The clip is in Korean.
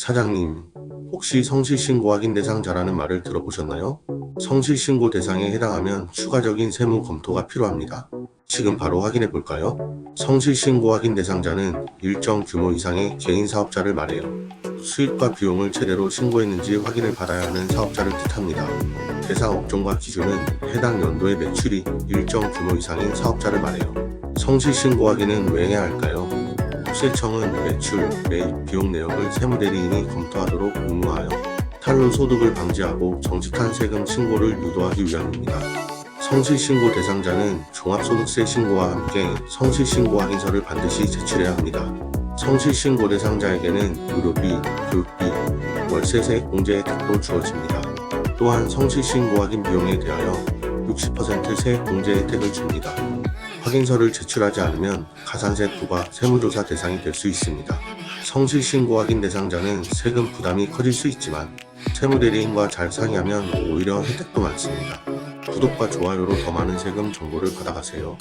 사장님, 혹시 성실신고 확인 대상자라는 말을 들어보셨나요? 성실신고 대상에 해당하면 추가적인 세무 검토가 필요합니다. 지금 바로 확인해 볼까요? 성실신고 확인 대상자는 일정 규모 이상의 개인 사업자를 말해요. 수입과 비용을 제대로 신고했는지 확인을 받아야 하는 사업자를 뜻합니다. 대상 업종과 기준은 해당 연도의 매출이 일정 규모 이상인 사업자를 말해요. 성실신고 확인은 왜 해야 할까요? 국세청은 매출, 매입, 비용 내역을 세무대리인이 검토하도록 의무하여 탈루 소득을 방지하고 정직한 세금 신고를 유도하기 위함입니다. 성실신고 대상자는 종합소득세 신고와 함께 성실신고 확인서를 반드시 제출해야 합니다. 성실신고 대상자에게는 의료비, 교육비, 월세세 공제 혜택도 주어집니다. 또한 성실신고 확인 비용에 대하여 60%세 공제 혜택을 줍니다. 확인서를 제출하지 않으면 가산세 부과 세무조사 대상이 될 수 있습니다. 성실신고 확인 대상자는 세금 부담이 커질 수 있지만 세무대리인과 잘 상의하면 오히려 혜택도 많습니다. 구독과 좋아요로 더 많은 세금 정보를 받아가세요.